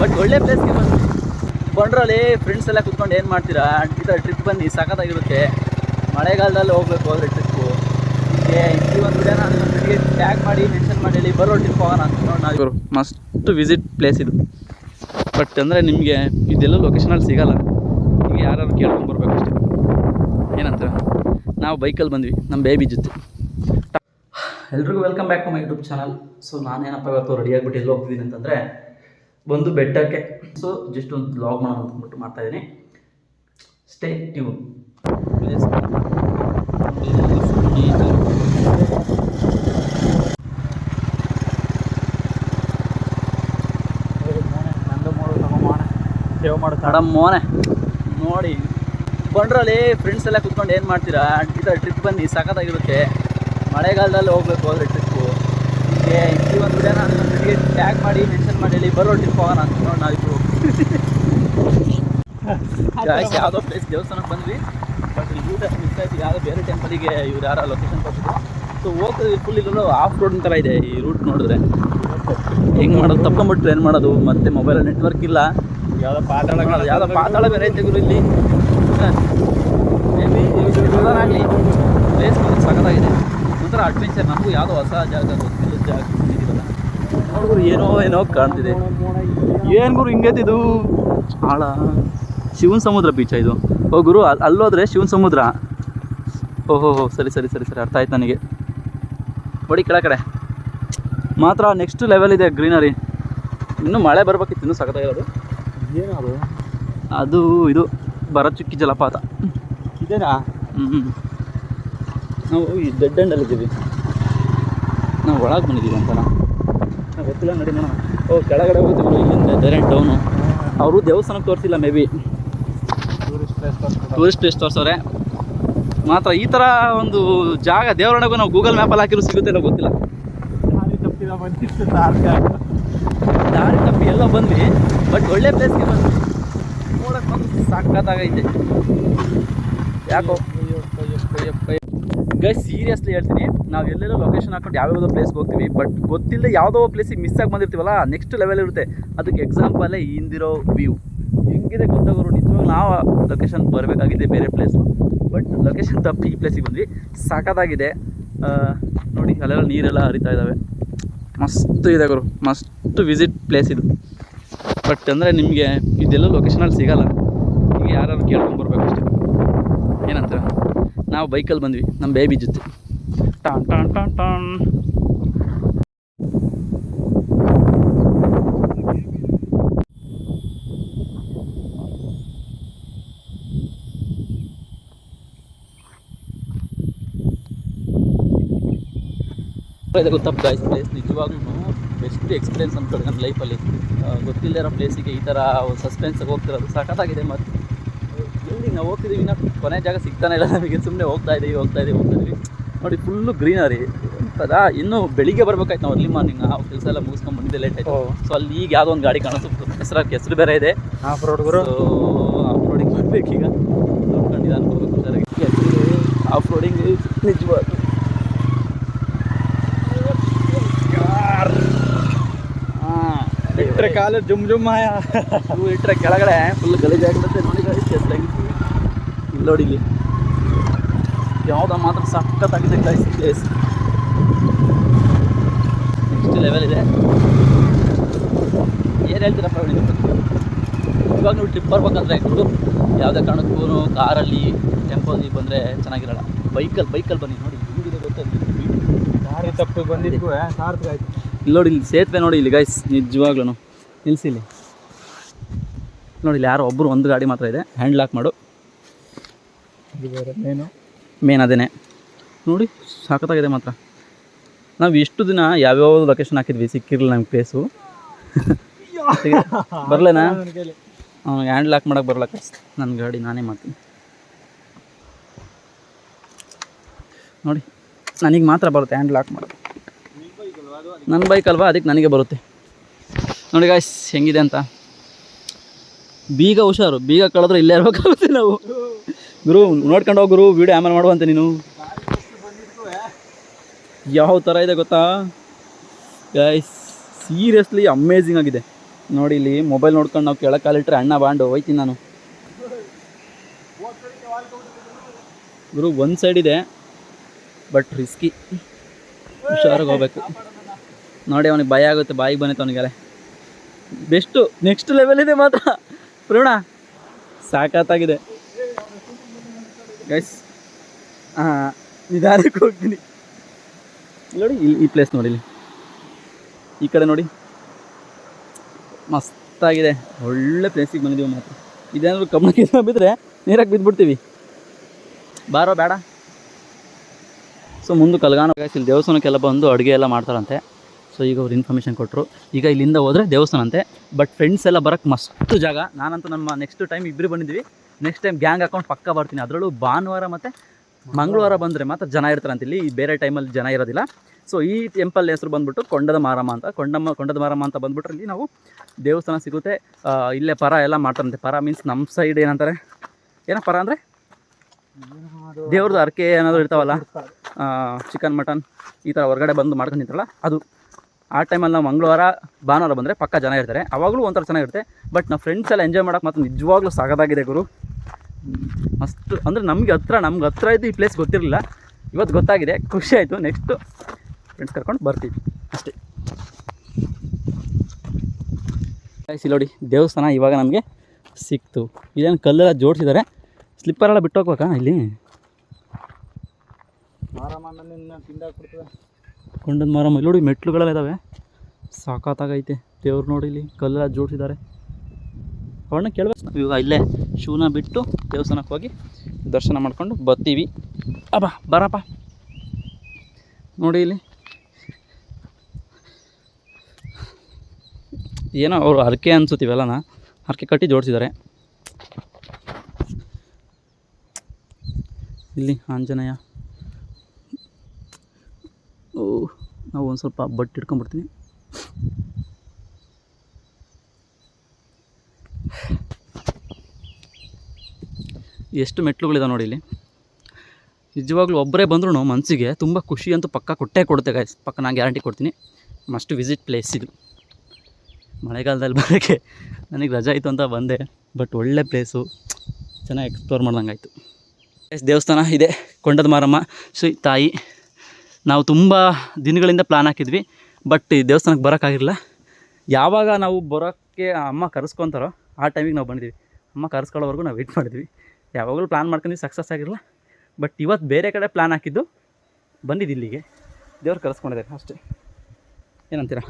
But ಒಳ್ಳೆ ಪ್ಲೇಸ್ಗೆ ಬಂದು ಬಂಡ್ರಲ್ಲಿ ಫ್ರೆಂಡ್ಸ್ ಎಲ್ಲ ಕುತ್ಕೊಂಡು ಏನು ಮಾಡ್ತೀರಾ? ಈ ಥರ ಟ್ರಿಪ್ ಬನ್ನಿ, ಸಖತ್ತಾಗಿರುತ್ತೆ. ಮಳೆಗಾಲದಲ್ಲಿ ಹೋಗ್ಬೇಕು ಹೋದ್ರೆ ಟ್ರಿಪ್ಪು ಹೀಗೆ ಈ ಒಂದು ವಿಡಿಯೋನ ನಿಮಗೆ ಟ್ಯಾಗ್ ಮಾಡಿ ಮೆನ್ಷನ್ ಮಾಡಿ ಹೇಳಿ ಬರೋ ಟ್ರಿಪ್ ಹೋಗೋಣ ಅಂತ ನೋಡಿ ನಾವು ಮಸ್ಟ್ ವಿಸಿಟ್ ಪ್ಲೇಸ್ ಇದು. ಬಟ್ ಅಂದರೆ ನಿಮಗೆ ಇದೆಲ್ಲ ಲೊಕೇಶನಲ್ಲಿ ಸಿಗಲ್ಲ. ನಿಮಗೆ ಯಾರು ಕೇಳ್ಕೊಂಡು ಬರಬೇಕು ಅಷ್ಟೇ. ಏನಂತ ನಾವು ಬೈಕಲ್ಲಿ ಬಂದ್ವಿ ನಮ್ಮ ಬೇಬಿ ಜೊತೆ. ಎಲ್ರಿಗೂ welcome back to my YouTube channel so ನಾನೇನಪ್ಪ ಇವತ್ತು ರೆಡಿ ಆಗಿಬಿಟ್ಟು ಎಲ್ಲಿ ಹೋಗ್ತಿದ್ದೀನಿ ಅಂತಂದರೆ ಬಂದು ಬೆಟ್ಟಕ್ಕೆ. ಸೊ ಜಸ್ಟ್ ಒಂದು ಬ್ಲಾಗ್ ಮಾಡೋಣ ಅಂದ್ಬಿಟ್ಟು ಮಾಡ್ತಾ ಇದ್ದೀನಿ. ಸ್ಟೇ ಟ್ಯೂನ್ ಮಾಡು ಮೇಡಮ್, ಮೋನೆ. ನೋಡಿ. ಬಂಡ್ರಲ್ಲಿ ಫ್ರೆಂಡ್ಸ್ ಎಲ್ಲ ಕುತ್ಕೊಂಡು ಏನು ಮಾಡ್ತೀರಾ? ಈ ಥರ ಟ್ರಿಪ್ ಬನ್ನಿ ಸಖತ್ತಾಗಿರುತ್ತೆ. ಮಳೆಗಾಲದಲ್ಲಿ ಹೋಗ್ಬೇಕು ಹೋದ್ರೆ ಟ್ರಿಪ್ಪು ಹೀಗೆ, ಈ ಒಂದು ವಿಡಿಯೋನ ನಿಮಗೆ ಟ್ಯಾಗ್ ಮಾಡಿ ಮೆನ್ಷನ್ ಮಾಡಿ ಹೇಳಿ ಬರೋ ಟ್ರಿಪ್ ಹೋಗೋಣ ಅಂತ ನೋಡಿ ನಾವಿಬ್ರು. ಜಾಸ್ತಿ ಯಾವುದೋ ಪ್ಲೇಸ್ ದೇವಸ್ಥಾನಕ್ಕೆ ಬಂದ್ವಿ. ಬಟ್ ಇಲ್ಲಿ ಊಟ ಮಿಸ್ ಆಯ್ತು. ಯಾವುದೋ ಬೇರೆ ಟೆಂಪಲಿಗೆ ಇವ್ರು ಯಾರೋ ಲೊಕೇಶನ್ ಕೊಟ್ಟಿದ್ರು ಸೊ ಹೋಗ್ತಿದ್ವಿ ಫುಲ್ ಇಲ್ಲೂ ಆಫ್ ರೋಡ್ ಥರ ಇದೆ ಈ ರೂಟ್ ನೋಡಿದ್ರೆ. ಹೆಂಗೆ ಮಾಡೋದು? ತಪ್ಕೊಂಬಿಟ್ರೆ ಏನು ಮಾಡೋದು. ಮತ್ತೆ ಮೊಬೈಲ್ ನೆಟ್ವರ್ಕ್ ಇಲ್ಲ. ಯಾವುದೋ ಪಾತಾಳ ಮಾಡೋದು ಯಾವುದೋ ಪಾತಾಳ ಬೇರೆ ಐತೆ ಗುರು ಇಲ್ಲಿ. ಆಗಲಿ. ಪ್ಲೇಸ್ ಸಖತ್ತಾಗಿದೆ. ಒಂಥರ ಅಡ್ವೆಂಚರ್ ನಮಗೂ ಯಾವುದೋ ಹೊಸ ಜಾಗ ಗೊತ್ತಿಲ್ಲ ಜಾಗ. ನೋಡ್ಗುರು ಏನೋ ಏನೋ ಕಾಣ್ತಿದೆ. ಏನು ಗುರು ಹಿಂಗೈತಿದು ಆಳ ಶಿವನ್ ಸಮುದ್ರ ಬೀಚ ಇದು? ಓ ಗುರು ಅಲ್- ಅಲ್ಲೋದ್ರೆ ಶಿವನ್ ಸಮುದ್ರ. ಓಹೋ ಹೋ ಸರಿ ಸರಿ ಸರಿ ಸರಿ ಅರ್ಥ ಆಯ್ತು ನನಗೆ. ಹೊಡಿ ಕೆಳ ಕಡೆ ಮಾತ್ರ ನೆಕ್ಸ್ಟ್ ಲೆವೆಲ್ ಇದೆ ಗ್ರೀನರಿ ಇನ್ನೂ ಮಳೆ ಬರ್ಬೇಕಿತ್ತು ಇನ್ನೂ ಸಖತ್ತಾಗಿರೋದು ಏನದು ಅದು ಇದು ಬರಚುಕ್ಕಿ ಜಲಪಾತ. ಇದೇನಾ? ಹ್ಞೂ ನಾವು ಈ ಡೆಡ್ ಎಂಡಲ್ಲಿದ್ದೀವಿ ನಾವು ಒಳಗೆ ಬಂದಿದ್ದೀವಿ ಅಂತ ಗೊತ್ತಿಲ್ಲ ನಡಿ ನೋಡೋಣ. ಓ ಕೆಳಗಡೆ ಹೋಗ್ತೀವಿ ಇಲ್ಲಿಂದ ಡೈರೆಕ್ಟ್ ಟೌನು ಅವರು ದೇವಸ್ಥಾನಕ್ಕೆ ತೋರಿಸಿಲ್ಲ maybe tourist place tourist place ತೋರಿಸೋರೆ ಮಾತ್ರ ಈ ಥರ ಒಂದು ಜಾಗ ದೇವರಣೆಗೂ ನಾವು ಗೂಗಲ್ ಮ್ಯಾಪಲ್ಲಿ ಹಾಕಿರೋ ಸಿಗುತ್ತೆ ಇಲ್ಲ ಗೊತ್ತಿಲ್ಲ. ದಾರಿ ಬಂದಿತ್ತು ದಾರಿ ತಪ್ಪಿ ಎಲ್ಲ ಬಂದ್ವಿ ಬಟ್ ಒಳ್ಳೆ ಪ್ಲೇಸ್ಗೆ ಬಂದ್ವಿ. ನೋಡಕ್ಕೆ ಬಂದು ಸಾಕಾಗೈತೆ ಯಾಕೋ? ಗೈ ಸೀರಿಯಸ್ಲಿ ಹೇಳ್ತೀನಿ. ನಾವು ಎಲ್ಲೆಲ್ಲೋ ಲೊಕೇಶನ್ ಹಾಕೊಂಡು ಯಾವ್ಯಾವುದೋ ಪ್ಲೇಸ್ಗೆ ಹೋಗ್ತೀವಿ ಬಟ್ ಗೊತ್ತಿಲ್ಲದೆ ಯಾವುದೋ ಪ್ಲೇಸಿಗೆ ಮಿಸ್ ಆಗಿ ಬಂದಿರ್ತೀವಲ್ಲ ನೆಕ್ಸ್ಟ್ ಲೆವೆಲ್ ಇರುತ್ತೆ. ಅದಕ್ಕೆ ಎಕ್ಸಾಂಪಲೇ ಹಿಂದಿರೋ ವ್ಯೂ ಹೆಂಗಿದೆ ಗೊತ್ತಾಗೋರು ನಿಜವಾಗ್ಲೂ ನಾವು ಲೊಕೇಶನ್ ಬರಬೇಕಾಗಿದೆ ಬೇರೆ ಪ್ಲೇಸು ಬಟ್ ಲೊಕೇಶನ್ ತಪ್ಪಿ ಈ ಪ್ಲೇಸಿಗೆ ಬಂದ್ವಿ. ಸಖತ್ತಾಗಿದೆ. ನೋಡಿ ಅಲ್ಲೆಲ್ಲ ನೀರೆಲ್ಲ ಹರಿತಾ ಇದ್ದಾವೆ ಮಸ್ತ್ ಇದೆ ಗುರು. ಮಸ್ತ್ ವಿಸಿಟ್ ಪ್ಲೇಸ್ ಇದು. ಬಟ್ ಅಂದರೆ ನಿಮಗೆ ಇದೆಲ್ಲ ಲೊಕೇಶನಲ್ಲಿ ಸಿಗೋಲ್ಲ. ಈಗ ಯಾರು ಕೇಳ್ಕೊಂಡು ಬರಬೇಕು ಅಷ್ಟೇ. ಏನಂತಾರೆ? ನಾವು ಬೈಕಲ್ಲಿ ಬಂದ್ವಿ ನಮ್ಮ ಬೇಬಿ ಜೊತೆ. ಟಾನ್ ಟಾನ್ ಟಾನ್ ಟಾನ್ ಇದು ಗೊತ್ತಪ್ಪ ಗಾಯ್ಸ್ ಪ್ಲೇಸ್ ನಿಜವಾಗ್ಲೂ ಬೆಸ್ಟ್ ಎಕ್ಸ್ಪೀರಿಯನ್ಸ್ ಅಂತ ನನ್ನ ಲೈಫಲ್ಲಿ ಗೊತ್ತಿಲ್ಲದೆ ಇರೋ ಪ್ಲೇಸಿಗೆ ಈ ಥರ ಸಸ್ಪೆನ್ಸಾಗಿ ಹೋಗ್ತಿರೋದು. ಸಖತ್ತಾಗಿದೆ ಮತ್ತು ಎಲ್ಲಿ ನಾವು ಹೋಗ್ತಿದ್ದೀವಿ ಇನ್ನೂ ಕೊನೆ ಜಾಗ ಸಿಗ್ತಾನೆ ಇಲ್ಲ. ನಮಗೆ ಸುಮ್ಮನೆ ಹೋಗ್ತಾ ಇದ್ದೀವಿ ಹೋಗ್ತಾ ಇದ್ದೀವಿ ಹೋಗ್ತಾ ಇದ್ದೀವಿ ನೋಡಿ ಫುಲ್ಲು ಗ್ರೀನರಿ ಅದ ಇನ್ನು ಬೆಳಿಗ್ಗೆ ಬರ್ಬೇಕಾಯ್ತು ನಾವು ಅರ್ಲಿ ಮಾರ್ನಿಂಗ್ ನಾವು ಕೆಲಸ ಎಲ್ಲ ಮುಗಿಸ್ಕೊಂಡು ಬಂದಿದ್ದೆ ಲೇಟ್ ಆಯ್ತು. ಸೊ ಅಲ್ಲಿ ಈಗ ಯಾವುದೋ ಒಂದು ಗಾಡಿ ಕಾಣಿಸ್ತು. ಹೆಸರು ಹೆಸರು ಬೇರೆ ಇದೆ. ಆಫ್ ರೋಡ್ ಗುರು. ಸೊ ಆಫ್ ರೋಡಿಂಗ್ ಬರ್ಬೇಕೀಗ. ನೋಡ್ಕೊಂಡಿದ್ದ ಅನ್ಕೋಬೇಕು ಹುಷಾರಾಗಿ ಆಫ್ ರೋಡಿಂಗ್ ನಿಜವಾದ ಹಾಂ ಇಟ್ರೆ ಕಾಲು ಜುಮ್ ಜುಮ್ ಆಯ. ಇಟ್ಟರೆ ಕೆಳಗಡೆ ಫುಲ್ ಗಲೀಜಾಗ್ಬಿಡುತ್ತೆ ನೋಡಿ ಗಾಡಿ ಇಲ್ಲಿ ನೋಡಿ ಇಲ್ಲಿ ಯಾವುದೋ ಮಾತ್ರ ಸಖತ್ತಾಗಿದೆ ಗೈಸ್ ಪ್ಲೇಸ್ ನೆಕ್ಸ್ಟ್ ಲೆವೆಲ್ ಇದೆ. ಏನು ಹೇಳ್ತೀರಪ್ಪ ಹೇಳಿ ಇವಾಗ ನೀವು ಟ್ರಿಪ್ ಬರ್ಬೇಕಂದ್ರೆ ಗುರು ಯಾವುದೇ ಕಾರಣಕ್ಕೂ ಕಾರಲ್ಲಿ ಟೆಂಪೋಲಿ ಬಂದರೆ ಚೆನ್ನಾಗಿರಲ್ಲ. ಬೈಕಲ್ಲಿ ಬೈಕಲ್ಲಿ ಬನ್ನಿ ನೋಡಿ. ಹೆಂಗಿದೆ ಗೊತ್ತಾ ತಪ್ಪು ಬಂದಿದ್ದು ಸಾರ್ಥಕ ಆಯ್ತು. ಇಲ್ಲಿ ನೋಡಿ ಇಲ್ಲಿ ಸೇತುವೆ ನೋಡಿ ಇಲ್ಲಿ ಗೈಸ್ ನಿಜವಾಗ್ಲೂ ನಿಲ್ಸಿ ಇಲ್ಲಿ. ನೋಡಿ ಇಲ್ಲಿ ಯಾರೋ ಒಬ್ಬರು ಒಂದು ಗಾಡಿ ಮಾತ್ರ ಇದೆ. ಹ್ಯಾಂಡ್ ಲಾಕ್ ಮಾಡು. ಏನು ಬೇರೆ ಮೇನ್ ಅದೇ ನೋಡಿ ಸಾಕತ್ತಾಗಿದೆ ಮಾತ್ರ. ನಾವು ಎಷ್ಟು ದಿನ ಯಾವ್ಯಾವ ಲೊಕೇಶನ್ ಹಾಕಿದ್ವಿ ಸಿಕ್ಕಿರಲಿಲ್ಲ ನಮ್ಗೆ ಪ್ಲೇಸು ಬರಲೇನಾ. ಹ್ಯಾಂಡ್ ಲಾಕ್ ಮಾಡಕ್ಕೆ ಬರಲ್ಲ ನನ್ನ ಗಾಡಿ ನಾನೇ ಮಾಡ್ತೀನಿ. ನೋಡಿ ನನಗೆ ಮಾತ್ರ ಬರುತ್ತೆ ಹ್ಯಾಂಡ್ ಲಾಕ್ ಮಾಡೋದು ನನ್ನ ಬೈಕ್ ಅಲ್ವಾ? ಅದಕ್ಕೆ ನನಗೆ ಬರುತ್ತೆ. ನೋಡಿ ಗಾಯ್ಸ್ ಹೆಂಗಿದೆ ಅಂತ. ಬೀಗ ಹುಷಾರು. ಬೀಗ ಕಳೆದ್ರೆ ಇಲ್ಲೇ ಇರಬೇಕಾಗುತ್ತೆ ನಾವು. ಗುರು, ನೋಡ್ಕೊಂಡು ಹೋಗಿ ಗುರು ವೀಡಿಯೋ ಆಮೇಲೆ ಮಾಡುವಂತೆ ನೀನು. ಯಾವ ಥರ ಇದೆ ಗೊತ್ತಾ? ಗೈಸ್ ಸೀರಿಯಸ್ಲಿ ಅಮೇಝಿಂಗ್ ಆಗಿದೆ. ನೋಡಿ ಇಲ್ಲಿ ಮೊಬೈಲ್ ನೋಡ್ಕೊಂಡು ನಾವು ಕೆಳಗೆ ಕಾಲಿಟ್ರೆ ಅಣ್ಣ ಬಾಂಡು, ಹೋಯ್ತೀನಿ ನಾನು. ಗುರು, ಒಂದು ಸೈಡ್ ಇದೆ ಬಟ್ ರಿಸ್ಕಿ ಹುಷಾರಾಗಿ ಹೋಗ್ಬೇಕು. ನೋಡಿ ಅವನಿಗೆ ಭಯ ಆಗುತ್ತೆ, ಬಾಯಿಗೆ ಬಂದಿತ್ತು ಅವನಿಗೆ ಬೆಸ್ಟು ನೆಕ್ಸ್ಟ್ ಲೆವೆಲ್ ಇದೆ ಮಾತ್ರ. ಪ್ರೇಣ ಸಾಕಾತಾಗಿದೆ. ಗೈಸ್ ನಿಧಾನಕ್ಕೆ ಹೋಗ್ತೀನಿ. ನೋಡಿ, ಇಲ್ಲಿ ಈ ಪ್ಲೇಸ್ ನೋಡಿ ಇಲ್ಲಿ. ಈ ಕಡೆ ನೋಡಿ. ಮಸ್ತಾಗಿದೆ. ಒಳ್ಳೆ ಪ್ಲೇಸಿಗೆ ಬಂದಿದ್ದೀವಿ ಮಾತ್ರ. ಇದೇನಾದ್ರು ಕಮ್ಮಿ ಬಿದ್ದರೆ ನೀರಾಗಿ ಬಿದ್ದುಬಿಡ್ತೀವಿ ಬಾರೋ ಬೇಡ. ಸೊ ಮುಂದೆ ಕಲ್ಗಾನ ಗೈಸ್ ಇಲ್ಲಿ ದೇವಸ್ಥಾನಕ್ಕೆಲ್ಲ ಬಂದು ಅಡುಗೆ ಎಲ್ಲ ಮಾಡ್ತಾರಂತೆ. ಸೊ ಈಗ ಅವ್ರು ಇನ್ಫಾರ್ಮೇಷನ್ ಕೊಟ್ಟರು ಈಗ ಇಲ್ಲಿಂದ ಹೋದರೆ ದೇವಸ್ಥಾನ ಅಂತೆ. ಬಟ್ ಫ್ರೆಂಡ್ಸ್ ಎಲ್ಲ ಬರೋಕ್ಕೆ ಮಸ್ತು ಜಾಗ. ನಾನಂತೂ ನಮ್ಮ ನೆಕ್ಸ್ಟ್ ಟೈಮ್ ಇಬ್ಬರು ಬಂದಿದ್ದೀವಿ. ನೆಕ್ಸ್ಟ್ ಟೈಮ್ ಗ್ಯಾಂಗ್ ಅಕೌಂಟ್ ಪಕ್ಕ ಬರ್ತೀನಿ. ಅದರಲ್ಲೂ ಭಾನುವಾರ ಮತ್ತು ಮಂಗಳವಾರ ಬಂದರೆ ಮಾತ್ರ ಜನ ಇರ್ತಾರಂತೆ ಇಲ್ಲಿ. ಬೇರೆ ಟೈಮಲ್ಲಿ ಜನ ಇರೋದಿಲ್ಲ. ಸೊ ಈ ಟೆಂಪಲ್ ಹೆಸರು ಬಂದ್ಬಿಟ್ಟು ಕೊಂಡದ ಮಾರಮ್ಮ ಅಂತ. ಕೊಂಡಮ್ಮ, ಕೊಂಡದ ಮಾರಮ್ಮ ಅಂತ ಬಂದ್ಬಿಟ್ರೆ ಇಲ್ಲಿ ನಾವು ದೇವಸ್ಥಾನ ಸಿಗುತ್ತೆ. ಇಲ್ಲೇ ಪರ ಎಲ್ಲ ಮಾಡ್ತಾರಂತೆ. ಪರ ಮೀನ್ಸ್ ನಮ್ಮ ಸೈಡ್ ಏನಂತಾರೆ? ಏನೋ ಪರ ಅಂದರೆ? ದೇವ್ರದ್ದು ಅರ್ಕೆ ಏನಾದರೂ ಇರ್ತಾವಲ್ಲ? ಚಿಕನ್ ಮಟನ್ ಈ ಥರ ಹೊರಗಡೆ ಬಂದು ಮಾಡ್ಕೊಂಡು ನಿಂತಾರಲ್ಲ, ಅದು. ಆ ಟೈಮಲ್ಲಿ ನಾವು ಮಂಗಳವಾರ, ಭಾನುವಾರ ಬಂದರೆ ಪಕ್ಕ ಜನ ಇರ್ತಾರೆ. ಅವಾಗಲೂ ಒಂಥರ ಚೆನ್ನಾಗಿರುತ್ತೆ. ಬಟ್ ನಾವು ಫ್ರೆಂಡ್ಸ್ ಎಲ್ಲ ಎಂಜಾಯ್ ಮಾಡೋಕ್ಕೆ ಮಾತ್ರ ನಿಜವಾಗ್ಲೂ ಸಾಗದಾಗಿದೆ ಗುರು. ಮಸ್ತ್ ಅಂದರೆ ನಮಗೆ ಹತ್ರ, ನಮ್ಗೆ ಹತ್ರ ಇದ್ದು ಈ ಪ್ಲೇಸ್ ಗೊತ್ತಿರಲಿಲ್ಲ. ಇವತ್ತು ಗೊತ್ತಾಗಿದೆ, ಖುಷಿ ಆಯಿತು. ನೆಕ್ಸ್ಟು ಫ್ರೆಂಡ್ಸ್ ಕರ್ಕೊಂಡು ಬರ್ತೀವಿ. ಅಷ್ಟೇ. ಇಲ್ಲಿ ನೋಡಿ, ದೇವಸ್ಥಾನ ಇವಾಗ ನಮಗೆ ಸಿಕ್ತು. ಇದೇನು ಕಲ್ಲೆಲ್ಲ ಜೋಡಿಸಿದ್ದಾರೆ. ಸ್ಲಿಪ್ಪರೆಲ್ಲ ಬಿಟ್ಟು ಹೋಗ್ಬೇಕಾ ಇಲ್ಲಿ? ಕೊಂಡದ ಮಾರಮ್ಮ, ಇಲ್ಲಿ ನೋಡಿ ಮೆಟ್ಲುಗಳೆಲ್ಲ ಇದ್ದಾವೆ ಸಾಕಾತಾಗೈತೆ. ದೇವ್ರು ನೋಡಿ ಇಲ್ಲಿ ಕಲ್ಲೆಲ್ಲ ಜೋಡಿಸಿದ್ದಾರೆ. ಅವನ್ನ ಕೇಳಬೇಕು. ಇವಾಗ ಇಲ್ಲೇ ಶೂನ ಬಿಟ್ಟು ದೇವಸ್ಥಾನಕ್ಕೆ ಹೋಗಿ ದರ್ಶನ ಮಾಡ್ಕೊಂಡು ಬರ್ತೀವಿ. ಅಬ್ಬ, ಬರಪ್ಪ. ನೋಡಿ ಇಲ್ಲಿ. ಏನೋ ಅವರು ಹರಕೆ ನಾ? ಹರಕೆ ಕಟ್ಟಿ ಜೋಡಿಸಿದ್ದಾರೆ. ಇಲ್ಲಿ ಆಂಜನೇಯ. ಓ, ನಾವು ಒಂದು ಸ್ವಲ್ಪ ಬಟ್ಟೆ ಇಟ್ಕೊಂಡ್ಬಿಡ್ತೀವಿ ಎಷ್ಟು ಮೆಟ್ಲುಗಳಿದಾವೆ ನೋಡಿ ಇಲ್ಲಿ. ನಿಜವಾಗ್ಲೂ ಒಬ್ಬರೇ ಬಂದ್ರೂ ಮನಸ್ಸಿಗೆ ತುಂಬ ಖುಷಿ ಅಂತೂ ಪಕ್ಕ ಕೊಟ್ಟೇ ಕೊಡುತ್ತೆ ಗಾಯ್ಸ್ ಪಕ್ಕ ನಾನು ಗ್ಯಾರಂಟಿ ಕೊಡ್ತೀನಿ. ಮಸ್ಟ್ ವಿಸಿಟ್ ಪ್ಲೇಸ್ ಇದು. ಮಳೆಗಾಲದಲ್ಲಿ ಬರೋಕ್ಕೆ ನನಗೆ ರಜೆ ಆಯಿತು ಅಂತ ಬಂದೆ ಬಟ್ ಒಳ್ಳೆ ಪ್ಲೇಸು ಚೆನ್ನಾಗಿ ಎಕ್ಸ್ಪ್ಲೋರ್ ಮಾಡ್ದಂಗೆ ಆಯಿತು ದೇವಸ್ಥಾನ ಇದೆ, ಕೊಂಡದ ಮಾರಮ್ಮ. ಶ್ರೀ ತಾಯಿ, ನಾವು ತುಂಬ ದಿನಗಳಿಂದ ಪ್ಲ್ಯಾನ್ ಹಾಕಿದ್ವಿ ಬಟ್ ಈ ದೇವಸ್ಥಾನಕ್ಕೆ ಬರೋಕ್ಕಾಗಿರಲಿಲ್ಲ ಯಾವಾಗ ನಾವು ಬರೋಕ್ಕೆ ಅಮ್ಮ ಕರೆಸ್ಕೊತಾರೋ ಆ ಟೈಮಿಗೆ ನಾವು ಬಂದಿದ್ವಿ. ಅಮ್ಮ ಕರೆಸ್ಕೊಳ್ಳೋವರೆಗೂ ನಾವು ವೆಯ್ಟ್ ಮಾಡಿದ್ವಿ. ಯಾವಾಗಲೂ ಪ್ಲ್ಯಾನ್ ಮಾಡ್ಕೊಂಡು ಸಕ್ಸಸ್ ಆಗಿರಲ್ಲ. ಬಟ್ ಇವತ್ತು ಬೇರೆ ಕಡೆ ಪ್ಲ್ಯಾನ್ ಹಾಕಿದ್ದು ಬಂದಿದ್ದು ಇಲ್ಲಿಗೆ. ದೇವ್ರು ಕರೆಸ್ಕೊಂಡಿದ್ದಾರೆ ಅಷ್ಟೇ. ಏನಂತೀರಾ?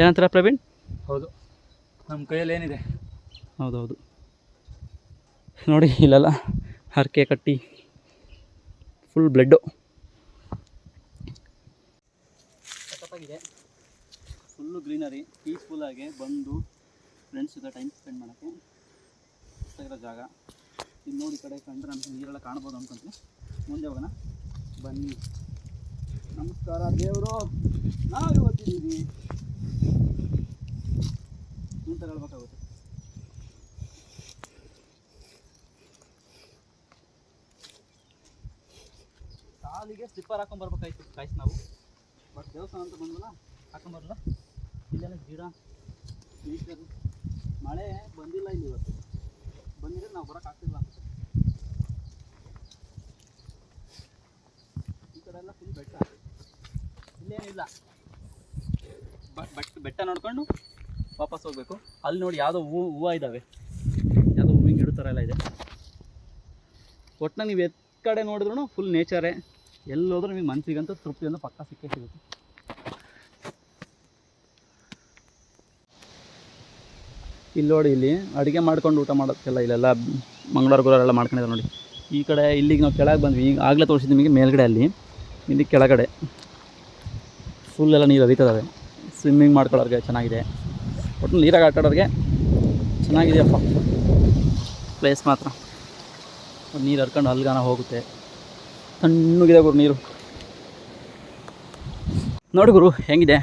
ಏನಂತೀರಾ ಪ್ರವೀಣ್? ಹೌದು. ನಮ್ಮ ಕೈಯಲ್ಲಿ ಏನಿದೆ? ಹೌದೌದು. ನೋಡಿ ಇಲ್ಲೆಲ್ಲ ಹರಕೆ ಕಟ್ಟಿ ಫುಲ್ ಬ್ಲಡ್ಡು ಸಖತ್ತಾಗಿದೆ. ಫುಲ್ಲು ಗ್ರೀನರಿ ಪೀಸ್ಫುಲ್ಲಾಗಿ ಬಂದು ಫ್ರೆಂಡ್ಸ್ ಜೊತೆ ಟೈಮ್ ಸ್ಪೆಂಡ್ ಮಾಡೋಕ್ಕೆ ಇರೋ ಜಾಗ. ಇಲ್ಲಿ ನೋಡಿ ಕಡೆ ಕಂಡ್ರೆ ನಮಗೆ ನೀರೆಲ್ಲ ಕಾಣ್ಬೋದು ಅಂದ್ಕೊಂತೀನಿ ಮುಂದೆ ಹೋಗೋಣ. ಬನ್ನಿ. ನಮಸ್ಕಾರ ದೇವರು. ನಾವು ಇವತ್ತಿದ್ದೀವಿ ಅಂತ ಹೇಳ್ಬೇಕಾಗುತ್ತೆ. ಕಾಲಿಗೆ ಸ್ಲಿಪ್ಪರ್ ಹಾಕೊಂಡ್ಬರ್ಬೇಕಾಯ್ತು ಕಾಯ್ಸ್ ನಾವು. ಬಟ್ ದೇವಸ್ಥಾನ ಅಂತ ಬಂದ್ವಲ್ಲ ಹಾಕೊಂಬರಲ್ಲ ಇಲ್ಲೆಲ್ಲ ಗಿಡ ಮಳೆ ಬಂದಿಲ್ಲ ಇಲ್ಲಿ ಇವತ್ತು. ಬಂದಿದ್ರೆ ನಾವು ಬರೋಕ್ಕಾಗ್ತಿಲ್ಲ ಅಂತ ಈ ಕಡೆ ಎಲ್ಲ ಫುಲ್ ಬೆಟ್ಟ. ಇಲ್ಲೇನಿಲ್ಲ. ಬಟ್ ಬಟ್, ಬೆಟ್ಟ ನೋಡ್ಕೊಂಡು ವಾಪಸ್ ಹೋಗ್ಬೇಕು. ಅಲ್ಲಿ ನೋಡಿ ಯಾವುದೋ ಹೂ, ಹೂವು ಇದ್ದಾವೆ ಯಾವುದೋ ಹೂವಿನ ಗಿಡ ಥರ ಎಲ್ಲ ಇದೆ. ಒಟ್ನಾಗ ನೀವು ಎತ್ ಕಡೆ ನೋಡಿದ್ರು ಫುಲ್ ನೇಚರೇ ಎಲ್ಲೋದ್ರೂ ನಿಮಗೆ ತೃಪ್ತಿ ಅಂತ ಪಕ್ಕ ಸಿಕ್ಕೇ ಸಿಗುತ್ತೆ. ಇಲ್ಲಿ ನೋಡಿ, ಇಲ್ಲಿ ಅಡುಗೆ ಮಾಡ್ಕೊಂಡು ಊಟ ಮಾಡೋದಕ್ಕೆಲ್ಲ ಇಲ್ಲೆಲ್ಲ ಮಂಗಳವಾರ ಗುರುವಾರೆಲ್ಲ ಮಾಡ್ಕೊಂಡಿದ್ದಾರೆ ನೋಡಿ. ಈ ಕಡೆ ಇಲ್ಲಿಗೆ ನಾವು ಕೆಳಗೆ ಬಂದ್ವಿ. ಈಗ ಆಗಲೇ ತೋರಿಸಿದ್ದು ನಿಮಗೆ ಮೇಲ್ಗಡೆ ಅಲ್ಲಿ. ಇಲ್ಲಿ ಕೆಳಗಡೆ ಫುಲ್ ಎಲ್ಲ ನೀರು ಹರಿತದವೆ. ಸ್ವಿಮ್ಮಿಂಗ್ ಮಾಡ್ಕೊಳ್ಳೋರಿಗೆ ಚೆನ್ನಾಗಿದೆ. ಒಟ್ಟು ನೀರಾಗ ಆಟ ಆಡೋರಿಗೆ ಚೆನ್ನಾಗಿದೆಯಪ್ಪ. ಪ್ಲೇಸ್ ಮಾತ್ರ. ನೀರು ಹರ್ಕೊಂಡು ಅಲ್ಗಾನ ಹೋಗುತ್ತೆ. ತಣ್ಣಗಿದೆ ಗುರು ನೀರು. ನೋಡಿ ಗುರು, ಹೆಂಗಿದೆ?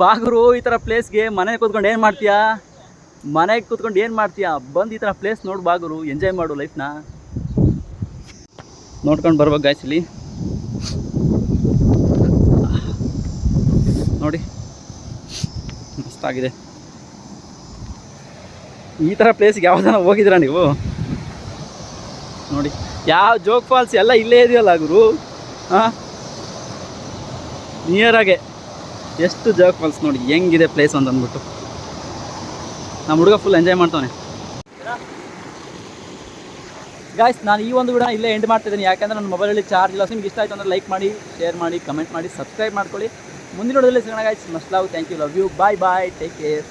ಬಾ ಗುರು ಈ ಥರ ಪ್ಲೇಸ್ಗೆ ಮನೆಗೆ ಕೂತ್ಕೊಂಡು ಏನು ಮಾಡ್ತೀಯಾ? ಮನೆಗೆ ಕೂತ್ಕೊಂಡು ಏನು ಮಾಡ್ತೀಯಾ? ಬಂದು ಈ ಥರ ಪ್ಲೇಸ್ ನೋಡು ಬಾಗರು ಎಂಜಾಯ್ ಮಾಡು ಲೈಫ್ನ ನೋಡ್ಕೊಂಡು ಬರ್ಬೇಕು ಗಾಯ್ಸ್ ಇಲ್ಲಿ. ನೋಡಿ. ಮಸ್ತಾಗಿದೆ ಈ ಥರ ಪ್ಲೇಸ್ಗೆ ಯಾವ್ದಾನ ಹೋಗಿದ್ದೀರಾ ನೀವು? ನೋಡಿ. ಯಾವ ಜೋಗ್ ಫಾಲ್ಸ್ ಎಲ್ಲ ಇಲ್ಲೇ ಇದೆಯಲ್ಲ ಗುರು? ಹಾಂ? ನಿಯರಾಗೆ ಎಷ್ಟು ಜಾಗ ಫಾಲ್ಸ್ ನೋಡಿ, ಹೆಂಗಿದೆ ಪ್ಲೇಸ್ ಅಂತ ಅಂದ್ಬಿಟ್ಟು. ನಮ್ಮ ಹುಡುಗ ಫುಲ್ ಎಂಜಾಯ್ ಮಾಡ್ತಾನೆ ಗಾಯ್ಸ್ ನಾನು ಈ ಒಂದು ವಿಡಿಯೋ ಇಲ್ಲೇ ಎಂಡ್ ಮಾಡ್ತಿದ್ದೀನಿ ಯಾಕಂದ್ರೆ ನನ್ನ ಮೊಬೈಲಲ್ಲಿ ಚಾರ್ಜ್ ಇಲ್ಲ. ನಿಮ್ಗೆ ಇಷ್ಟ ಆಯ್ತು ಅಂದ್ರೆ ಲೈಕ್ ಮಾಡಿ ಶೇರ್ ಮಾಡಿ ಕಮೆಂಟ್ ಮಾಡಿ ಸಬ್ಸ್ಕ್ರೈಬ್ ಮಾಡ್ಕೊಳ್ಳಿ. ಮುಂದಿನ ವಿಡಿಯೋದಲ್ಲಿ ಸಿಗೋಣ guys ಮಸ್ಲಾವ್ love thank you love you bye bye take care